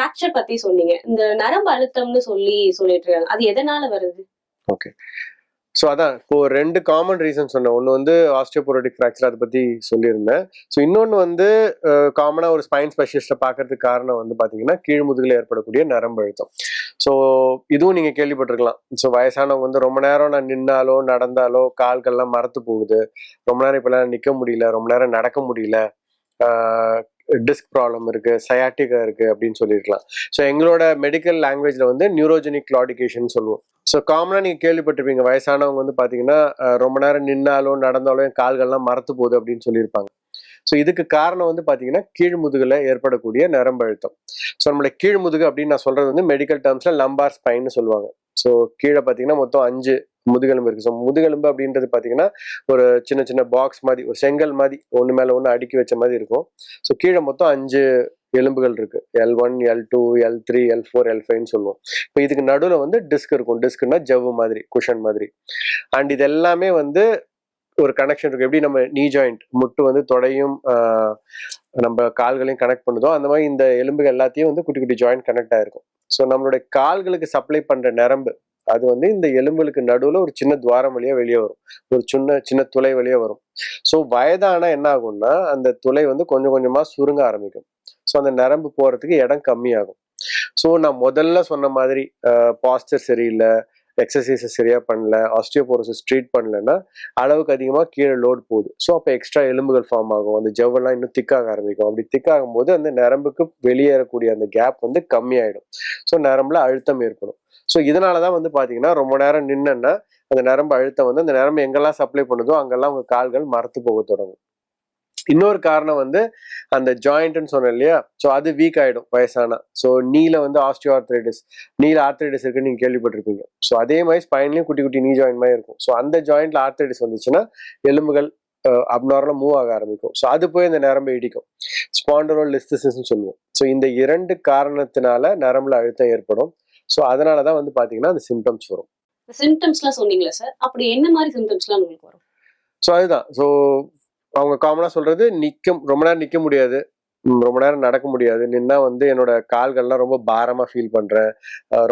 Fracture பத்தி சொன்னீங்க. இந்த நரம்பு அழுத்தம்னு சொல்லி சொல்லிட்டு இருக்காங்க அது எதனால வருது? ஓகே ஸோ அதான். இப்போ ரெண்டு காமன் ரீசன் சொன்னேன். ஒன்று வந்து ஆஸ்டியோபோரோட்டிக் ஃப்ராக்சர் அதை பற்றி சொல்லியிருந்தேன். ஸோ இன்னொன்று வந்து காமனாக ஒரு ஸ்பைன் ஸ்பெஷலிஸ்ட்டை பார்க்கறதுக்கு காரணம் வந்து பார்த்தீங்கன்னா கீழ்முதுகில் ஏற்படக்கூடிய நரம்பு அழுத்தம். ஸோ இதுவும் நீங்கள் கேள்விப்பட்டிருக்கலாம். ஸோ வயசானவங்க வந்து ரொம்ப நேரம் நான் நின்னாலோ நடந்தாலோ கால்கள்லாம் மறத்து போகுது. ரொம்ப நேரம் இப்போலாம் நிற்க முடியல ரொம்ப நேரம் நடக்க முடியல. டிஸ்க் ப்ராப்ளம் இருக்கு சயாட்டிகா இருக்கு அப்படின்னு சொல்லியிருக்கலாம் ஸோ எங்களோட மெடிக்கல் லாங்குவேஜ்ல வந்து நியூரோஜெனிக் கிளாடிகேஷன் சொல்லுவோம். ஸோ காமனாக நீங்கள் கேள்விப்பட்டிருப்பீங்க. வயசானவங்க வந்து பார்த்தீங்கன்னா ரொம்ப நேரம் நின்னாலோ நடந்தாலோ என் கால்கள்லாம் மறத்து போகுது அப்படின்னு சொல்லியிருப்பாங்க. ஸோ இதுக்கு காரணம் வந்து பார்த்தீங்கன்னா கீழ்முதுகில் ஏற்படக்கூடிய நரம்பு அழுத்தம். ஸோ நம்மளோட கீழ் முதுகு அப்படின்னு நான் சொல்றது வந்து மெடிக்கல் டேர்ம்ஸில் லம்பார் ஸ்பைன்னு சொல்லுவாங்க. ஸோ கீழே பார்த்தீங்கன்னா மொத்தம் அஞ்சு முதுகெலும்பு இருக்கு. ஸோ முதுகெலும்பு அப்படின்றது பார்த்தீங்கன்னா ஒரு சின்ன சின்ன பாக்ஸ் மாதிரி ஒரு செங்கல் மாதிரி ஒன்று மேலே ஒன்று அடுக்கி வச்ச மாதிரி இருக்கும். ஸோ கீழே மொத்தம் அஞ்சு எலும்புகள் இருக்கு. L one L two L three L four L ஃபைவ்னு சொல்லுவோம். இப்போ இதுக்கு நடுவில் வந்து டிஸ்க் இருக்கும். டிஸ்க்னா ஜவ்வு மாதிரி குஷன் மாதிரி. அண்ட் இது எல்லாமே வந்து ஒரு கனெக்ஷன் இருக்கு எப்படி நம்ம நீ ஜாயிண்ட் முட்டு வந்து தொடையும் நம்ம கால்களையும் கனெக்ட் பண்ணுதோ அந்த மாதிரி இந்த எலும்புகள் எல்லாத்தையும் வந்து குட்டி குட்டி ஜாயிண்ட் கனெக்ட் ஆயிருக்கும். ஸோ நம்மளுடைய கால்களுக்கு சப்ளை பண்ற நரம்பு அது வந்து இந்த எலும்புகளுக்கு நடுவில் ஒரு சின்ன துவாரம் வழியாக வெளியே வரும். ஒரு சின்ன சின்ன துளை வழியாக வரும். ஸோ வயதானா என்ன ஆகும்னா அந்த துளை வந்து கொஞ்சம் கொஞ்சமாக சுருங்க ஆரம்பிக்கும். ஸோ அந்த நரம்பு போகிறதுக்கு இடம் கம்மியாகும். ஸோ நான் முதல்ல சொன்ன மாதிரி பாஸ்டர் சரியில்லை. எக்ஸசைஸை சரியாக பண்ணல ஆஸ்டியோபோரோசிஸ் ட்ரீட் பண்ணலன்னா அளவுக்கு அதிகமாக கீழே லோட் போகுது. ஸோ அப்போ எக்ஸ்ட்ரா எலும்புகள் ஃபார்ம் ஆகும். அந்த ஜவ்வெல்லாம் இன்னும் திக்காக ஆரம்பிக்கும். அப்படி திக்காகும் போது அந்த நரம்புக்கு வெளியேறக்கூடிய அந்த கேப் வந்து கம்மியாயிடும். ஸோ நரம்பில் அழுத்தம் ஏற்படும். ஸோ இதனால தான் வந்து பார்த்தீங்கன்னா ரொம்ப நேரம் நின்னன்னா அந்த நரம்பு அழுத்தம் வந்து அந்த நரம்பு எங்கெல்லாம் சப்ளை பண்ணுதோ அங்கெல்லாம் உங்கள் கால்கள் மரத்து போக தொடங்கும். இன்னொரு காரணம் வந்து அந்த ஜாயிண்ட்னு சொன்னேன் இல்லையா? ஸோ அது வீக் ஆயிடும் வயசானா. ஸோ நீல வந்து ஆஸ்டியோ ஆர்த்ரைட்டிஸ் நீல ஆர்த்ரைட்டிஸ் இருக்குன்னு நீங்க கேள்விப்பட்டிருப்பீங்க. ஸோ அதே மாதிரி ஸ்பைன்லயும் குட்டி குட்டி நீ ஜாயிண்ட் மாதிரி இருக்கும். ஸோ அந்த ஜாயிண்ட்ல ஆர்த்ரைட்டிஸ் வந்துச்சுன்னா எலும்புகள் அப்நார்மலாக மூவ் ஆக ஆரம்பிக்கும். ஸோ அது போய் இந்த நரம்பை இடிக்கும். ஸ்பாண்டரோல் லிஸ்திசிஸ்னு சொல்லுவோம். ஸோ இந்த இரண்டு காரணத்தினால நரம்புல அழுத்தம் ஏற்படும். ஸோ அதனால தான் வந்து பார்த்தீங்கன்னா அந்த சிம்டம்ஸ் வரும். சிம்டம்ஸ்லாம் சொன்னீங்களா சார் அப்படி என்ன மாதிரி சிம்டம்ஸ்லாம் உங்களுக்கு வரும்? ஸோ அதுதான். ஸோ அவங்க காமனாக சொல்கிறது நிற்க ரொம்ப நேரம் நிற்க முடியாது. ரொம்ப நேரம் நடக்க முடியாது. நின்னா வந்து என்னோட கால்கள்லாம் ரொம்ப பாரமாக ஃபீல் பண்ணுறேன்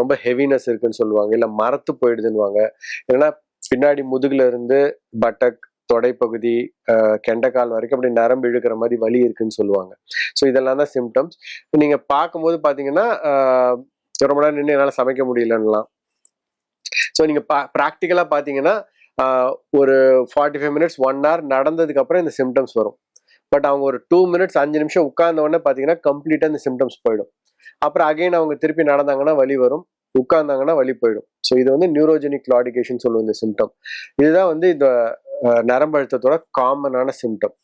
ரொம்ப ஹெவினஸ் இருக்குன்னு சொல்லுவாங்க. இல்லை மரத்து போயிடுதுன்னுவாங்க. இல்லைன்னா பின்னாடி முதுகுல இருந்து பட்டக் தொடைப்பகுதி அஹ் கெண்டைக்கால் வரைக்கும் அப்படி நரம்பு இழுக்கிற மாதிரி வலி இருக்குன்னு சொல்லுவாங்க. ஸோ இதெல்லாம் தான் சிம்டம்ஸ் நீங்கள் பார்க்கும்போது பார்த்தீங்கன்னா ரொம்ப நேரம் நின்று என்னால் சமைக்க முடியலன்னலாம். ஸோ நீங்கள் பா ப்ராக்டிக்கலாக பார்த்தீங்கன்னா ஒரு forty five minutes one hour நடந்ததுக்கு அப்புறம் இந்த சிம்டம்ஸ் வரும். பட் அவங்க ஒரு டூ மினிட்ஸ் அஞ்சு நிமிஷம் உட்கார்ந்த உடனே பார்த்தீங்கன்னா கம்ப்ளீட்டாக இந்த சிம்டம்ஸ் போயிடும். அப்புறம் அகைன் அவங்க திருப்பி நடந்தாங்கன்னா வலி வரும். உட்கார்ந்தாங்கன்னா வலி போயிடும். ஸோ இது வந்து நியூரோஜெனிக் கிளாடிகேஷன் சொல்லுவோம் இந்த சிம்டம் இதுதான் வந்து இந்த ஆஹ் நரம்பு அழுத்தத்தோட காமனான சிம்டம்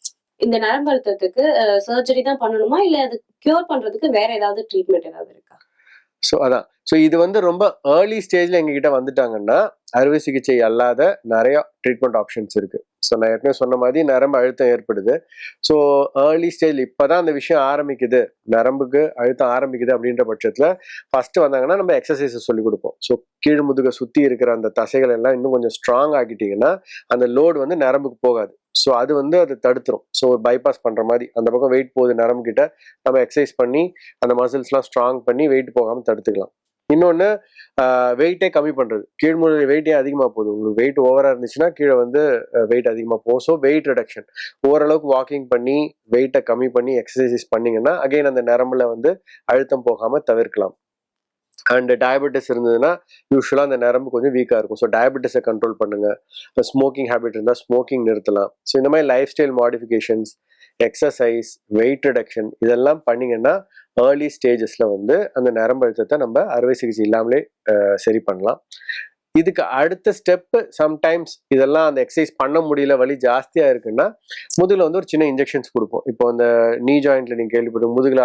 இந்த நரம்பு அழுத்தத்துக்கு சர்ஜரி தான் பண்ணணுமா? இல்ல அது கியூர் பண்றதுக்கு வேற ஏதாவது ட்ரீட்மெண்ட் ஏதாவது இருக்கா? ஸோ அதான். ஸோ இது வந்து ரொம்ப ஏர்லி ஸ்டேஜ்ல எங்ககிட்ட வந்துட்டாங்கன்னா அறுவை சிகிச்சை அல்லாத நிறைய ட்ரீட்மெண்ட் ஆப்ஷன்ஸ் இருக்கு. ஸோ நான் ஏற்கனவே சொன்ன மாதிரி நரம்பு அழுத்தம் ஏற்படுது. ஸோ ஏர்லி ஸ்டேஜ் இப்போதான் அந்த விஷயம் ஆரம்பிக்குது. நரம்புக்கு அழுத்தம் ஆரம்பிக்குது அப்படின்ற பட்சத்தில் ஃபஸ்ட்டு வந்தாங்கன்னா நம்ம எக்ஸசைஸஸ் சொல்லி கொடுப்போம். ஸோ கீழ் முதுகை சுற்றி இருக்கிற அந்த தசைகள் எல்லாம் இன்னும் கொஞ்சம் ஸ்ட்ராங் ஆக்கிட்டீங்கன்னா அந்த லோடு வந்து நரம்புக்கு போகாது. ஸோ அது வந்து அதை தடுத்துரும். ஸோ பைபாஸ் பண்ணுற மாதிரி அந்த பக்கம் வெயிட் போகுது நரம்பு கிட்ட நம்ம எக்ஸசைஸ் பண்ணி அந்த மசில்ஸ்லாம் ஸ்ட்ராங் பண்ணி வெயிட் போகாமல் தடுத்துக்கலாம். இன்னொன்று வெயிட்டே கம்மி பண்ணுறது கீழ்முறை வெயிட்டே அதிகமாக போகுது. உங்களுக்கு வெயிட் ஓவராக இருந்துச்சுன்னா கீழே வந்து வெயிட் அதிகமாக போகும். ஸோ வெயிட் ரிடக்ஷன் ஓரளவுக்கு வாக்கிங் பண்ணி வெயிட்டை கம்மி பண்ணி எக்ஸசைஸ் பண்ணிங்கன்னா அகைன் அந்த நரம்பில் வந்து அழுத்தம் போகாமல் தவிர்க்கலாம். அண்ட் டயபெட்டிஸ் இருந்ததுன்னா யூஸ்வலாக அந்த நரம்பு கொஞ்சம் வீக்காக இருக்கும். ஸோ டயபெட்டிஸை கண்ட்ரோல் பண்ணுங்கள் ஸ்மோக்கிங் ஹேபிட் இருந்தால் ஸ்மோக்கிங் நிறுத்தலாம். ஸோ இந்த மாதிரி life style modifications exercise weight reduction இதெல்லாம் பண்ணிங்கன்னா ஏர்லி ஸ்டேஜஸில் வந்து அந்த நரம்பு அழுத்தத்தை நம்ம அறுவை சிகிச்சை இல்லாமலே சரி பண்ணலாம். இதுக்கு அடுத்த ஸ்டெப்பு சம்டைம்ஸ் இதெல்லாம் அந்த எக்ஸசைஸ் பண்ண முடியல வலி ஜாஸ்தியாக இருக்குன்னா முதுகில் வந்து ஒரு சின்ன இன்ஜெக்ஷன்ஸ் கொடுப்போம். இப்போ அந்த நீ ஜாயிண்ட்ல நீங்கள் கேள்விப்பட்டு முதுகில்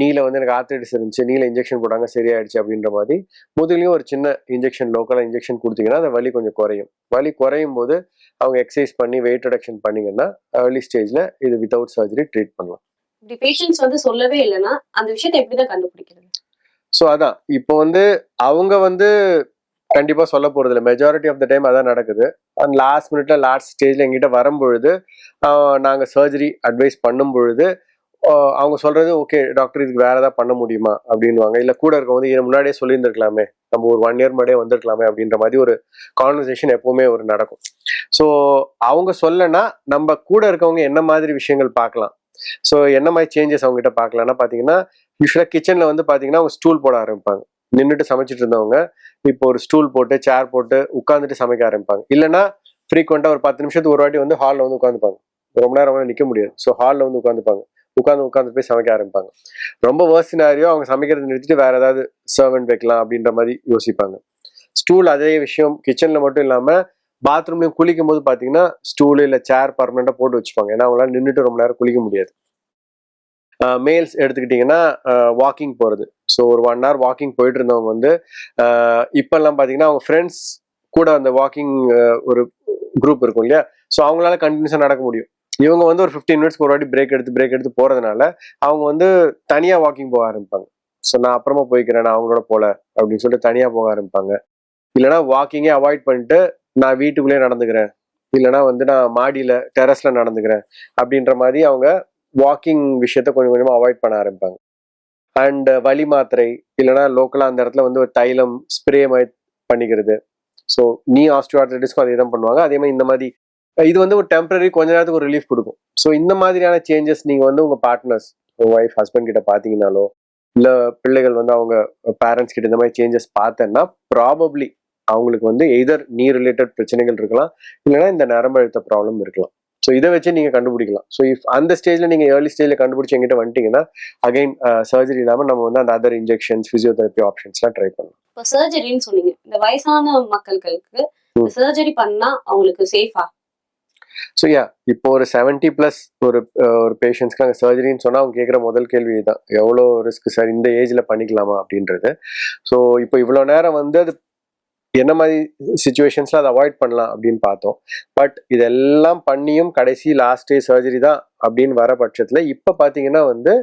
நீல வந்து எனக்கு ஆர்த்ரைட்டிஸ் இருந்துச்சு நீல இன்ஜெக்ஷன் போட்டாங்க சரியாயிடுச்சு அப்படின்ற மாதிரி முதுகிலையும் ஒரு சின்ன இன்ஜெக்ஷன் லோக்கலாக இன்ஜெக்ஷன் கொடுத்தீங்கன்னா அந்த வலி கொஞ்சம் குறையும். வலி குறையும் போது அவங்க எக்ஸசைஸ் பண்ணி வெயிட் ரிடக்ஷன் பண்ணிங்கன்னா ஏர்லி ஸ்டேஜில் இது வித்தவுட் சர்ஜரி ட்ரீட் பண்ணலாம். இப்படி பேஷண்ட்ஸ் வந்து சொல்லவே இல்லைன்னா அந்த விஷயத்தை எப்படிதான் கண்டுபிடிக்கிறது? ஸோ அதான். இப்போ வந்து அவங்க வந்து கண்டிப்பா சொல்ல போறது இல்லை மெஜாரிட்டி ஆஃப் த டைம் அதான் நடக்குது. அண்ட் லாஸ்ட் மினிட்ல லாஸ்ட் ஸ்டேஜ்ல எங்கிட்ட வரும்பொழுது நாங்கள் நாங்க சர்ஜரி அட்வைஸ் பண்ணும் பொழுது அவங்க சொல்றது ஓகே டாக்டர் இதுக்கு வேற ஏதாவது பண்ண முடியுமா? அப்படின்வாங்க இல்ல கூட இருக்கவங்க வந்து இதை முன்னாடியே சொல்லியிருந்திருக்கலாமே. நம்ம ஒரு ஒன் இயர் முன்னாடியே வந்திருக்கலாமே. அப்படின்ற மாதிரி ஒரு கான்வர்சேஷன் எப்பவுமே ஒரு நடக்கும். ஸோ அவங்க சொல்லனா நம்ம கூட இருக்கவங்க என்ன மாதிரி விஷயங்கள் பார்க்கலாம்? ஸோ என்ன மாதிரி சேஞ்சஸ் அவங்க கிட்ட பார்க்கலாம்னா பார்த்தீங்கன்னா யூஸ்வலாக கிச்சனில் வந்து பார்த்தீங்கன்னா அவங்க ஸ்டூல் போட ஆரம்பிப்பாங்க. நின்றுட்டு சமைச்சிட்டு இருந்தவங்க இப்போ ஒரு ஸ்டூல் போட்டு சேர் போட்டு உட்காந்துட்டு சமைக்க ஆரம்பிப்பாங்க. இல்லைன்னா ஃப்ரீக்வெண்ட்டாக ஒரு பத்து நிமிஷத்துக்கு ஒரு வாட்டி வந்து ஹாலில் வந்து உட்காந்துப்பாங்க ரொம்ப நேரம் அவங்க நிற்க முடியாது. ஸோ ஹாலில் வந்து உட்காந்துப்பாங்க உட்காந்து உட்காந்து போய் சமைக்க ஆரம்பிப்பாங்க. ரொம்ப வேர்ஸ்னாரியோ அவங்க சமைக்கிறது நிறுத்திட்டு வேற ஏதாவது சர்வெண்ட் வைக்கலாம் அப்படின்ற மாதிரி யோசிப்பாங்க. ஸ்டூல் அதே விஷயம். கிச்சன்ல மட்டும் இல்லாம பாத்ரூம்லையும் குளிக்கும் போது பார்த்தீங்கன்னா ஸ்டூலு இல்லை சேர் பர்மனெண்ட்டாக போட்டு வச்சுப்பாங்க. ஏன்னா அவங்களால நின்றுட்டு ரொம்ப நேரம் குளிக்க முடியாது. மேல்ஸ் எடுத்துக்கிட்டிங்கன்னா வாக்கிங் போகிறது ஸோ ஒரு ஒன் ஹவர் வாக்கிங் போயிட்டு இருந்தவங்க வந்து இப்போல்லாம் பார்த்தீங்கன்னா அவங்க ஃப்ரெண்ட்ஸ் கூட அந்த வாக்கிங் ஒரு குரூப் இருக்கும் இல்லையா? ஸோ அவங்களால கண்டினியூஸாக நடக்க முடியும். இவங்க வந்து ஒரு ஃபிஃப்டீன் மினிட்ஸ்க்கு ஒரு வாட்டி பிரேக் எடுத்து பிரேக் எடுத்து போகிறதுனால அவங்க வந்து தனியாக வாக்கிங் போக ஆரம்பிப்பாங்க. ஸோ நான் அப்புறமா போய்க்கிறேன் நான் அவங்களோட போகல அப்படின்னு சொல்லிட்டு தனியாக போக ஆரம்பிப்பாங்க. இல்லைனா வாக்கிங்கே அவாய்ட் பண்ணிட்டு நான் வீட்டுக்குள்ளேயே நடந்துக்கிறேன். இல்லைனா வந்து நான் மாடியில் டெரஸில் நடந்துக்கிறேன். அப்படின்ற மாதிரி அவங்க வாக்கிங் விஷயத்த கொஞ்சம் கொஞ்சமாக அவாய்ட் பண்ண ஆரம்பிப்பாங்க. அண்ட் வலி மாத்திரை இல்லைனா லோக்கலாக அந்த இடத்துல வந்து ஒரு தைலம் ஸ்ப்ரே மாதிரி பண்ணிக்கிறது. ஸோ நீ ஆஸ்டியோஆர்த்ரைட்டிஸ்க்கும் அதே தான் பண்ணுவாங்க. அதே மாதிரி இந்த மாதிரி இது வந்து ஒரு டெம்பரரி கொஞ்ச நேரத்துக்கு ஒரு ரிலீஃப் கொடுக்கும். ஸோ இந்த மாதிரியான சேஞ்சஸ் நீங்கள் வந்து உங்கள் பார்ட்னர்ஸ் உங்கள் ஒய்ஃப் ஹஸ்பண்ட் கிட்ட பார்த்தீங்கனாலோ இல்லை பிள்ளைகள் வந்து அவங்க பேரண்ட்ஸ் கிட்ட இந்த மாதிரி சேஞ்சஸ் பார்த்தேன்னா ப்ராபப்ளி அவங்களுக்கு வந்து எய்தர் நீ ரிலேட்டட் பிரச்சனைகள் இருக்கலாம் இல்லைன்னா இந்த நரம்பு அழுத்த ப்ராப்ளம் இருக்கலாம். ஸோ இதை வச்சு நீங்கள் கண்டுபிடிக்கலாம். ஸோ இஃப் அந்த ஸ்டேஜில் நீங்கள் ஏர்லி ஸ்டேஜில் கண்டுபிடிச்சி எங்கிட்ட வந்துட்டீங்கன்னா அகைன் சர்ஜரி இல்லாமல் நம்ம வந்து அந்த அதர் இன்ஜெக்ஷன்ஸ் ஃபிசியோதெரப்பி ஆப்ஷன்ஸ்லாம் ட்ரை பண்ணலாம். இப்போ சர்ஜரின்னு சொன்னீங்க. இந்த வயசான மக்களுக்கு சர்ஜரி பண்ணா அவங்களுக்கு சேஃபா ஸோ யா இப்போ ஒரு செவன்ட்டி ப்ளஸ் ஒரு ஒரு பேஷண்ட்ஸ்க்கு நாங்கள் சர்ஜரின்னு சொன்னால் அவங்க கேட்குற முதல் கேள்வி தான் எவ்வளோ ரிஸ்க் சார் இந்த ஏஜில் பண்ணிக்கலாமா அப்படின்றது. ஸோ இப்போ இவ்வளோ நேரம் வந்து அது என்ன மாதிரி சுச்சுவேஷன்ஸில் அதை அவாய்ட் பண்ணலாம் அப்படின்னு பார்த்தோம். பட் இதெல்லாம் பண்ணியும் கடைசி லாஸ்ட் டே சர்ஜரி தான் அப்படின்னு வர பட்சத்தில் இப்போ பார்த்தீங்கன்னா வந்து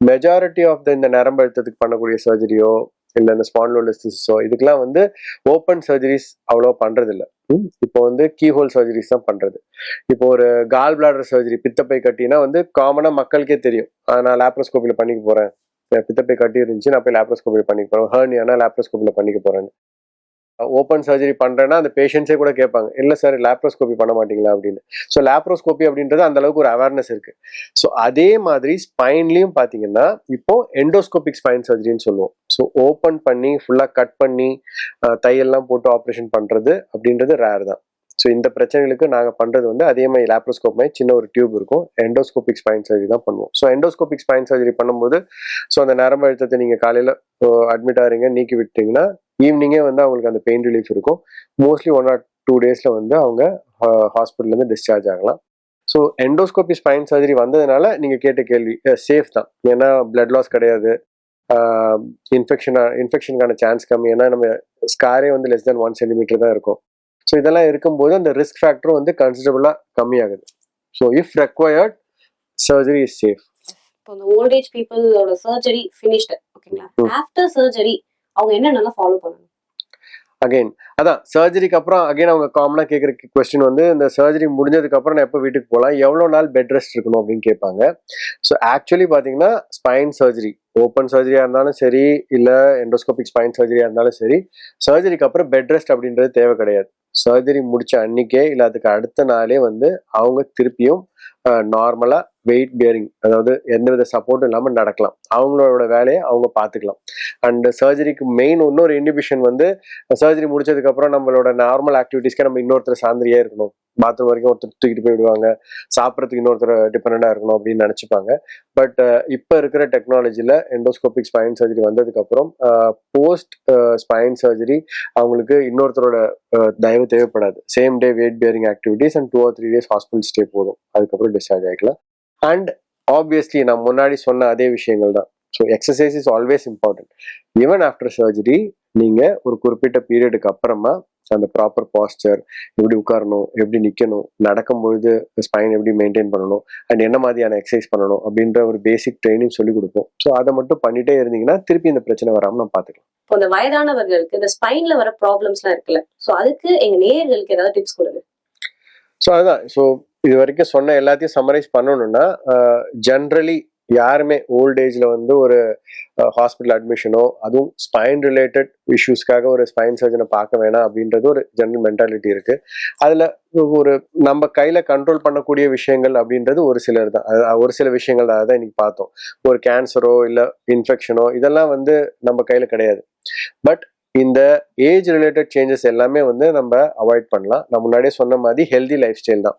மெஜாரிட்டி ஆஃப் த இந்த நரம்பு அழுத்தத்துக்கு பண்ணக்கூடிய சர்ஜரியோ இல்லை இந்த ஸ்பான்லோலிஸ்டிஸோ இதுக்கெல்லாம் வந்து ஓப்பன் சர்ஜரிஸ் அவ்வளோ பண்ணுறதில்ல ம், இப்போ வந்து கீஹோல் சர்ஜரிஸ் தான் பண்ணுறது இப்போ ஒரு கால் பிளாடர் சர்ஜரி பித்தப்பை கட்டினா வந்து காமனாக மக்களுக்கே தெரியும். நான் லேப்ரோஸ்கோப்பியில் பண்ணிக்க போகிறேன் பித்தப்பை கட்டி இருந்துச்சு நான் போய் லேப்ரோஸ்கோப்பியில் பண்ணிக்க போகிறேன் ஹேர்னியானா லேப்ரோஸ்கோப்பியில் பண்ணிக்க போகிறேன்னு ஓப்பன் சர்ஜரி பண்ணுறேன்னா அந்த பேஷண்ட்ஸே கூட கேட்பாங்க இல்லை சார் லேப்ரோஸ்கோபி பண்ண மாட்டீங்களா? அப்படின்னு. ஸோ லேப்ரோஸ்கோபி அப்படின்றது அந்த அளவுக்கு ஒரு அவேர்னஸ் இருக்குது ஸோ அதே மாதிரி ஸ்பைன்லையும் பார்த்தீங்கன்னா இப்போ எண்டோஸ்கோபிக் ஸ்பைன் சர்ஜரின்னு சொல்லுவோம். ஸோ ஓப்பன் பண்ணி ஃபுல்லாக கட் பண்ணி தையெல்லாம் தையல்லாம் போட்டு ஆப்ரேஷன் பண்ணுறது அப்படின்றது ரேர் தான். ஸோ இந்த பிரச்சனைகளுக்கு நாங்கள் பண்ணுறது வந்து அதே மாதிரி லேப்ரோஸ்கோப் மாதிரி சின்ன ஒரு டியூப் இருக்கும். எண்டோஸ்கோபிக் ஸ்பைன் சர்ஜரி தான் பண்ணுவோம். ஸோ எண்டோஸ்கோபிக் ஸ்பைன் சர்ஜரி பண்ணும்போது ஸோ அந்த நரம்பு அழுத்தத்தை நீங்கள் காலையில் அட்மிட் ஆகிறீங்க நீக்கி விட்டீங்கன்னா ஈவினிங்கே வந்து அவங்களுக்கு அந்த பெயின் ரிலீஃப் இருக்கும். மோஸ்ட்லி ஒன் ஆர் டூ டேஸில் வந்து அவங்க ஹாஸ்பிட்டல்லேருந்து டிஸ்சார்ஜ் ஆகலாம். ஸோ எண்டோஸ்கோபி ஸ்பைன் சர்ஜரி வந்ததுனால நீங்கள் கேட்ட கேள்வி சேஃப் தான். ஏன்னா பிளட் லாஸ் கிடையாது. இன்ஃபெக்ஷன் இன்ஃபெக்ஷனுக்கான சான்ஸ் கம்மி. ஏன்னா நம்ம ஸ்காரே வந்து லெஸ் தென் ஒன் சென்டிமீட்டர் தான் இருக்கும். ஸோ இதெல்லாம் இருக்கும்போது அந்த ரிஸ்க் ஃபேக்டரும் வந்து கன்சிடபிளாக கம்மியாகுது. So if required surgery is safe இப்போ இந்த ஓல்ட் ஏஜ் பீப்புளோட சர்ஜரி ஃபினிஷ்டு ஓகேங்களா. ஆஃப்டர் சர்ஜரி அவங்க என்னென்னலாம் ஃபாலோ பண்ணணும்? அகைன் அதான் சர்ஜரிக்கு அப்புறம் அகைன் அவங்க காமனாக கேட்குற கொஸ்டின் வந்து இந்த சர்ஜரி முடிஞ்சதுக்கு அப்புறம் நான் எப்போ வீட்டுக்கு போகலாம்? எவ்வளோ நாள் பெட் ரெஸ்ட் இருக்கணும் அப்படின்னு கேட்பாங்க. ஸோ ஆக்சுவலி பார்த்தீங்கன்னா ஸ்பைன் சர்ஜரி ஓப்பன் சர்ஜரியாக இருந்தாலும் சரி இல்லை எண்டோஸ்கோபிக் ஸ்பைன் சர்ஜரியாக இருந்தாலும் சரி சர்ஜரிக்கு அப்புறம் பெட் ரெஸ்ட் அப்படின்றது தேவை கிடையாது. சர்ஜரி முடித்த அன்னைக்கே இல்லை அதுக்கு அடுத்த நாளே வந்து அவங்க திருப்பியும் நார்மலாக வெயிட் பியரிங் அதாவது எந்தவித சப்போர்ட்டும் இல்லாமல் நடக்கலாம். அவங்களோட வேலையை அவங்க பார்த்துக்கலாம். அண்ட் சர்ஜரிக்கு மெயின் இன்னொரு இன்டிபிஷன் வந்து சர்ஜரி முடிச்சதுக்கப்புறம் நம்மளோட நார்மல் ஆக்டிவிட்டீஸ்க்கு நம்ம இன்னொருத்தர் சாந்திரியே இருக்கணும். பாத்ரூம் வரைக்கும் ஒருத்தர் தூக்கிட்டு போயிடுவாங்க சாப்பிட்றதுக்கு இன்னொருத்தர் டிபெண்டாக இருக்கணும் அப்படின்னு நினச்சிப்பாங்க. பட் இப்போ இருக்கிற டெக்னாலஜியில் எண்டோஸ்கோபிக் ஸ்பைன் சர்ஜரி வந்ததுக்கப்புறம் போஸ்ட் ஸ்பைன் சர்ஜரி அவங்களுக்கு இன்னொருத்தரோட தயவு தேவைப்படாது. Same day weight bearing activities and two or three days hospital stay போதும். அதுக்கப்புறம் டிஸ்சார்ஜ் ஆகிக்கலாம் அண்ட் ஆப்வியஸ்லி நான் முன்னாடி சொன்ன அதே விஷயங்கள் தான் so exercise is always important even after surgery நீங்க ஒரு குறிப்பிட்ட பீரியடுக்கு அப்புறமா அந்த ப்ராப்பர் பாஸ்டர் எப்படி உட்காரணும் எப்படி நிற்கணும் நடக்கும்பொழுது ஸ்பைன் எப்படி மெயின்டைன் பண்ணணும் அண்ட் என்ன மாதிரியான எக்ஸசைஸ் பண்ணணும் அப்படின்ற ஒரு பேசிக் ட்ரைனிங் சொல்லி கொடுப்போம். ஸோ அதை மட்டும் பண்ணிட்டே இருந்தீங்கன்னா திருப்பி இந்த பிரச்சனை வராமல் நம்ம பார்த்துக்கலாம் இப்போ இந்த வயதானவர்களுக்கு இந்த ஸ்பைன்ல வர ப்ராப்ளம்ஸ்லாம் இருக்குல்ல. ஸோ அதுக்கு எங்க நேயர்களுக்கு ஏதாவது டிப்ஸ் கொடுங்க. ஸோ அதுதான் ஸோ இது வரைக்கும் சொன்ன எல்லாத்தையும் சம்மரைஸ் பண்ணணும்னா ஜென்ரலி யாருமே ஓல்ட் ஏஜில் வந்து ஒரு ஹாஸ்பிட்டல் அட்மிஷனோ அதுவும் ஸ்பைன் ரிலேட்டட் இஷ்யூஸ்க்காக ஒரு ஸ்பைன் சர்ஜனை பார்க்க வேணாம் அப்படின்றது ஒரு ஜென்ரல் மென்டாலிட்டி இருக்குது அதில் ஒரு நம்ம கையில் கண்ட்ரோல் பண்ணக்கூடிய விஷயங்கள் அப்படின்றது ஒரு சிலர் தான். அது ஒரு சில விஷயங்கள் தான் இன்றைக்கி இன்னைக்கு பார்த்தோம். ஒரு கேன்சரோ இல்லை இன்ஃபெக்ஷனோ இதெல்லாம் வந்து நம்ம கையில் கிடையாது. பட் இந்த ஏஜ் ரிலேட்டட் சேஞ்சஸ் எல்லாமே வந்து நம்ம அவாய்ட் பண்ணலாம். நான் முன்னாடியே சொன்ன மாதிரி ஹெல்தி லைஃப் ஸ்டைல் தான்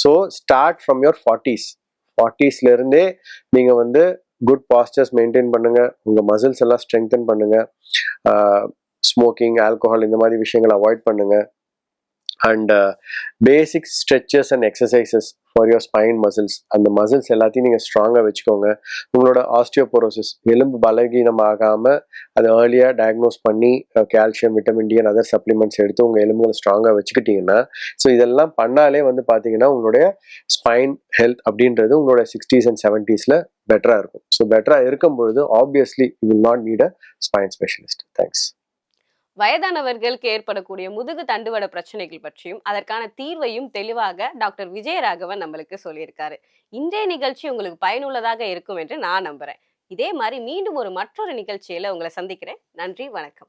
so start from your forties ஃபார்ட்டிஸ்ல இருந்தே நீங்க வந்து குட் பாஸ்டர்ஸ் மெயின்டைன் பண்ணுங்க. உங்க மசில்ஸ் எல்லாம் ஸ்ட்ரெங்தன் பண்ணுங்க. ஸ்மோக்கிங் ஆல்கோஹால் இந்த மாதிரி விஷயங்களை அவாய்ட் பண்ணுங்க. And basic stretches and exercises for your spine muscles அந்த மசில்ஸ் எல்லாத்தையும் நீங்கள் ஸ்ட்ராங்காக வச்சுக்கோங்க. உங்களோட ஆஸ்டியோபோரோசிஸ் எலும்பு பலகீனம் ஆகாமல் அதை ஏர்லியாக டயக்னோஸ் பண்ணி calcium vitamin D and other supplements எடுத்து உங்கள் எலும்புகளை ஸ்ட்ராங்காக வச்சுக்கிட்டீங்கன்னா ஸோ இதெல்லாம் பண்ணாலே வந்து பார்த்தீங்கன்னா உங்களுடைய ஸ்பைன் ஹெல்த் அப்படின்றது உங்களோட சிக்ஸ்டீஸ் அண்ட் செவன்ட்டீஸில் பெட்டராக இருக்கும். ஸோ பெட்டராக இருக்கும் பொழுது obviously you will not need a spine specialist thanks வயதானவர்களுக்கு ஏற்படக்கூடிய முதுகு தண்டுவட பிரச்சனைகள் பற்றியும் அதற்கான தீர்வையும் தெளிவாக டாக்டர் விஜயராகவன் நம்மளுக்கு சொல்லியிருக்காரு. இன்றைய நிகழ்ச்சி உங்களுக்கு பயனுள்ளதாக இருக்கும் என்று நான் நம்புறேன். இதே மாதிரி மீண்டும் ஒரு மற்றொரு நிகழ்ச்சியில உங்களை சந்திக்கிறேன். நன்றி வணக்கம்.